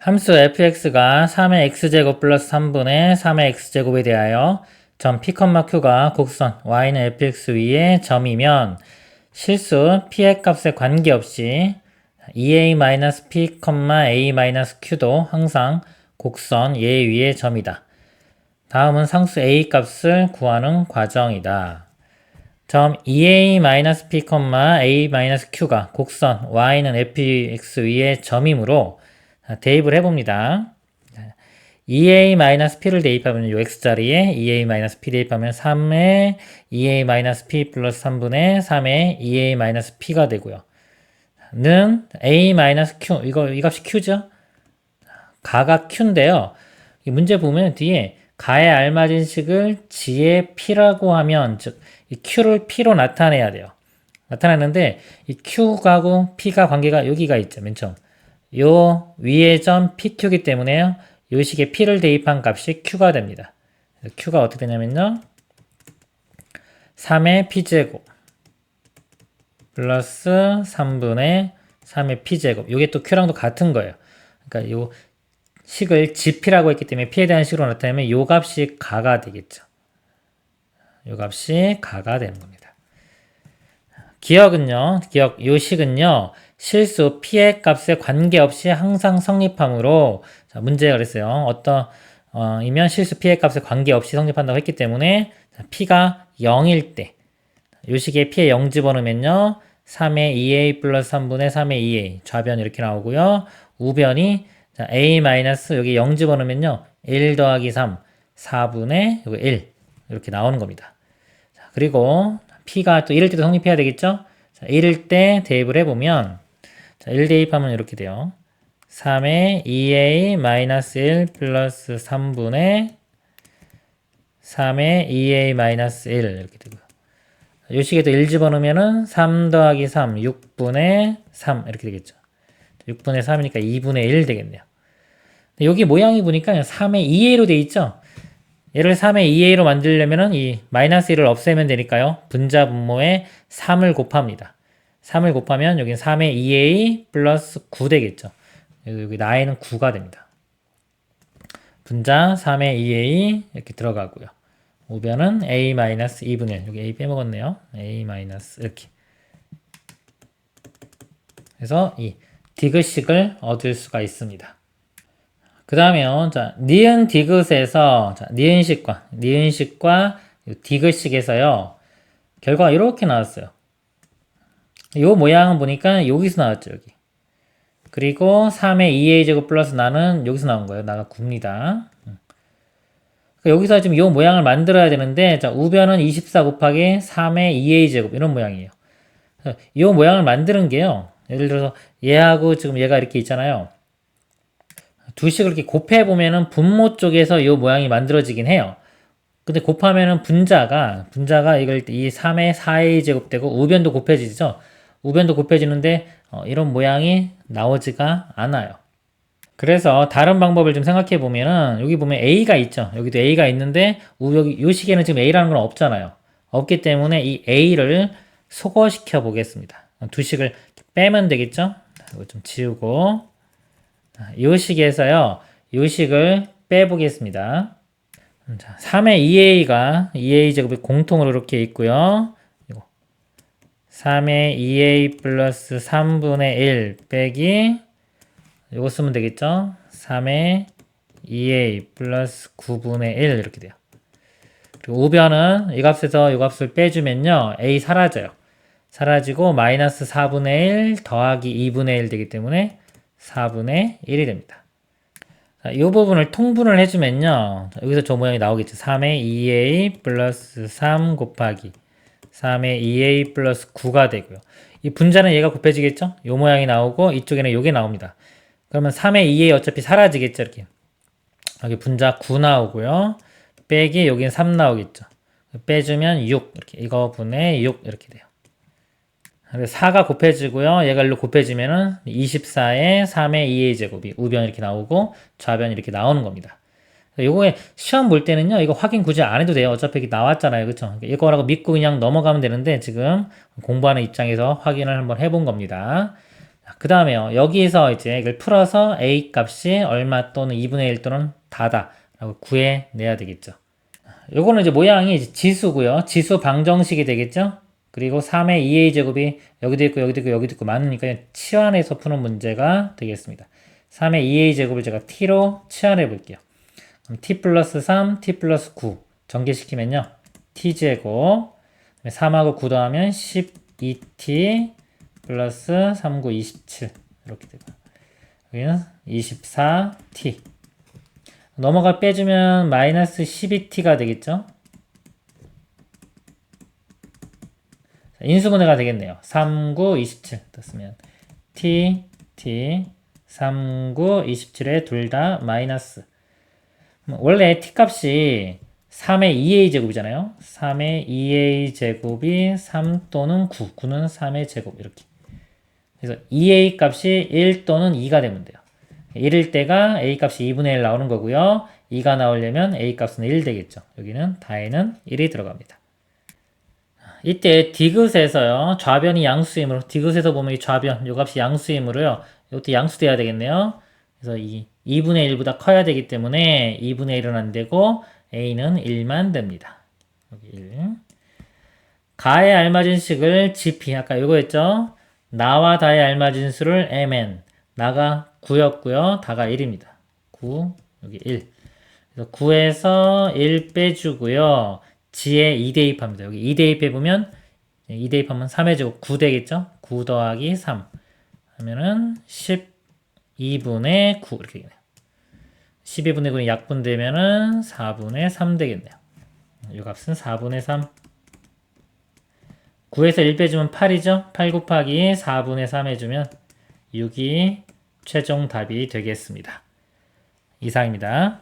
함수 fx가 3의 x제곱 플러스 3분의 3의 x제곱에 대하여 점 p, q가 곡선 y는 fx 위에 점이면 실수 p의 값에 관계없이 2a-p, a-q도 항상 곡선 얘 위에 점이다. 다음은 상수 a 값을 구하는 과정이다. 점 2a-p, a-q가 곡선 y는 fx 위에 점이므로 대입을 해봅니다. 2a-p를 대입하면 요 x자리에 2a-p 대입하면 3의 2a-p 플러스 3분의 3의 2a-p가 되고요. 는 a-q 이거 이 값이 q죠? 가가 q인데요. 이 문제 보면 뒤에 가에 알맞은 식을 g의 p라고 하면 즉 이 q를 p로 나타내야 돼요. 나타났는데 이 q하고 p가 관계가 여기가 있죠. 맨 처음. 요 위의 점 PQ기 때문에요. 요 식에 P를 대입한 값이 Q가 됩니다. Q가 어떻게 되냐면요. 3의 P제곱 플러스 3분의 3의 P제곱. 요게 또 Q랑도 같은 거예요. 그러니까 요 식을 GP라고 했기 때문에 P에 대한 식으로 나타내면 요 값이 가가 되겠죠. 요 값이 가가 되는 겁니다. 기억은요. 기억 요 식은요. 실수 p의 값에 관계없이 항상 성립하므로 자, 문제가 그랬어요. 어떤 어, 이면 실수 p의 값에 관계없이 성립한다고 했기 때문에 자, p가 0일 때 요 식에 p에 0 집어넣으면요. 3의 2a 플러스 3분의 3의 2a 좌변 이렇게 나오고요. 우변이 자, a 마이너스 여기 0 집어넣으면요. 1 더하기 3 4분의 여기 1 이렇게 나오는 겁니다. 자, 그리고 p가 또 1일 때도 성립해야 되겠죠? 자, 1일 때 대입을 해보면 자, 1 대입하면 이렇게 돼요. 3의 2a-1 플러스 3분의 3의 2a-1 이렇게 되고요. 요 식에도 1 집어넣으면은 3 더하기 3, 6분의 3 이렇게 되겠죠. 6분의 3이니까 2분의 1 되겠네요. 여기 모양이 보니까 3의 2a로 돼 있죠? 얘를 3의 2a로 만들려면은 이 마이너스 1을 없애면 되니까요. 분자 분모에 3을 곱합니다. 3을 곱하면 여기 3의 2a 플러스 9 되겠죠. 여기 나이는 9가 됩니다. 분자 3의 2a 이렇게 들어가고요. 우변은 a 2분의 1. 여기 a 빼먹었네요. a 이렇게. 그래서 이 디귿식을 얻을 수가 있습니다. 그 다음에요. 자, 니은 디귿에서 자, 니은식과 니은식과 디귿식에서요. 결과가 이렇게 나왔어요. 이 모양은 보니까 여기서 나왔죠, 여기. 그리고 3의 2a 제곱 플러스 나는 여기서 나온 거예요. 나가 9입니다. 그러니까 여기서 지금 이 모양을 만들어야 되는데, 자, 우변은 24 곱하기 3의 2a 제곱, 이런 모양이에요. 이 모양을 만드는 게요. 예를 들어서 얘하고 지금 얘가 이렇게 있잖아요. 두 식을 이렇게 곱해 보면은 분모 쪽에서 이 모양이 만들어지긴 해요. 근데 곱하면은 분자가, 분자가 이걸 이 3의 4a 제곱되고 우변도 곱해지죠. 우변도 곱해지는데 어, 이런 모양이 나오지가 않아요. 그래서 다른 방법을 좀 생각해 보면은 여기 보면 A가 있죠. 여기도 A가 있는데 여기 이 식에는 지금 A라는 건 없잖아요. 없기 때문에 이 A를 소거시켜 보겠습니다. 두 식을 빼면 되겠죠. 이거 좀 지우고 이 식에서요. 이 식을 빼보겠습니다. 자, 3의 2a가 2a 제곱이 공통으로 이렇게 있고요. 3의 2a 플러스 3분의 1 빼기 이거 쓰면 되겠죠? 3의 2a 플러스 9분의 1 이렇게 돼요. 그리고 우변은 이 값에서 이 값을 빼주면요. a 사라져요. 사라지고 마이너스 4분의 1 더하기 2분의 1 되기 때문에 4분의 1이 됩니다. 자, 이 부분을 통분을 해주면요. 여기서 저 모양이 나오겠죠. 3의 2a 플러스 3 곱하기 3의 2a 플러스 9가 되고요. 이 분자는 얘가 곱해지겠죠? 요 모양이 나오고 이쪽에는 요게 나옵니다. 그러면 3의 2a 어차피 사라지겠죠? 이렇게. 여기 분자 9 나오고요. 빼기 여기는 3 나오겠죠. 빼주면 6 이렇게 이거 분의 6 이렇게 돼요. 4가 곱해지고요. 얘가 일로 곱해지면은 24에 3의 2a 제곱이 우변 이렇게 나오고 좌변 이렇게 나오는 겁니다. 요거에 시험 볼 때는요, 이거 확인 굳이 안 해도 돼요. 어차피 나왔잖아요. 그쵸? 이거라고 믿고 그냥 넘어가면 되는데, 지금 공부하는 입장에서 확인을 한번 해본 겁니다. 그 다음에요. 여기서 이제 이걸 풀어서 a 값이 얼마 또는 2분의 1 또는 다다 라고 구해내야 되겠죠. 요거는 이제 모양이 지수고요. 지수 방정식이 되겠죠. 그리고 3의 2a 제곱이 여기도 있고 여기도 있고 여기도 있고 많으니까 치환해서 푸는 문제가 되겠습니다. 3의 2a 제곱을 제가 t로 치환해 볼게요. T 플러스 3, t 플러스 9 전개시키면요. t 제곱 3하고 9 더하면 12t 플러스 3, 9, 27 이렇게 되고 여기는 24t 넘어가 빼주면 마이너스 12t가 되겠죠? 자, 인수분해가 되겠네요. 3, 9, 27 떴으면 t, t, 3, 9, 27에 둘 다 마이너스 원래 t 값이 3의 2a 제곱이잖아요. 3의 2a 제곱이 3 또는 9, 9는 3의 제곱 이렇게. 그래서 2a 값이 1 또는 2가 되면 돼요. 1일 때가 a 값이 2분의 1 나오는 거고요. 2가 나오려면 a 값은 1 되겠죠. 여기는 다에는 1이 들어갑니다. 이때 디귿에서요. 좌변이 양수이므로 디귿에서 보면 이 좌변 요 값이 양수이므로요. 이것도 양수돼야 되겠네요. 그래서 이 2분의 1보다 커야 되기 때문에 2분의 1은 안 되고 a는 1만 됩니다. 여기 1. 가에 알맞은 식을 gp 아까 이거 했죠? 나와 다에 알맞은 수를 mn 나가 9였고요. 다가 1입니다. 9 여기 1. 그래서 9에서 1 빼주고요. g에 2 대입합니다. 여기 2 대입해보면 2 대입하면 3의 제곱 9 되겠죠? 9 더하기 3 하면은 12분의 9 이렇게 되겠네요. 12분의 9는 약분 되면은 4분의 3 되겠네요. 이 값은 4분의 3. 9에서 1 빼주면 8이죠? 8 곱하기 4분의 3 해주면 6이 최종 답이 되겠습니다. 이상입니다.